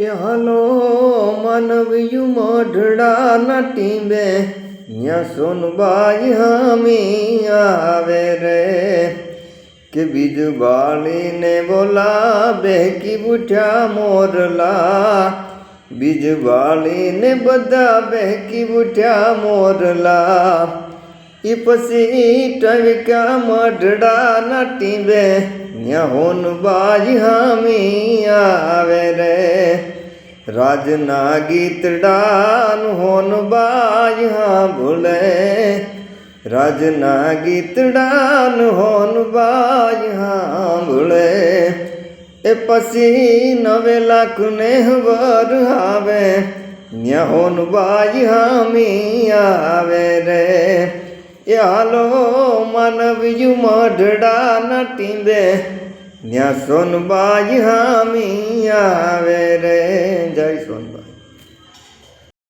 એ હાલો માનવ્યું મઢડા ના ટીંબે ન્યા સોનબાઈ હામી આવે રે. કે બીજ બાળીને બોલા બેકી ઉઠ્યા મોરલા. બીજ બાળીને બધા બેકી ઉઠ્યા મોરલા. એ પછી ટવિકા મઢડા ના ટીંબે ન્યા હોન બાઈ હામી આવે રાજના ગીતડાન હોન બાઈ હા ભૂલે રાજના ગીતડાન હોન બાઈ હા ભૂલે એ પછી નવે લાખ ને વર આવે. ન્યા હોન બાઈ હામી આવે રે. એ હાલો માનવ્યું મઢડા ના ટીંબે. ન્યા સોનબાઈ હામી આવે રે જય સોનબાઈ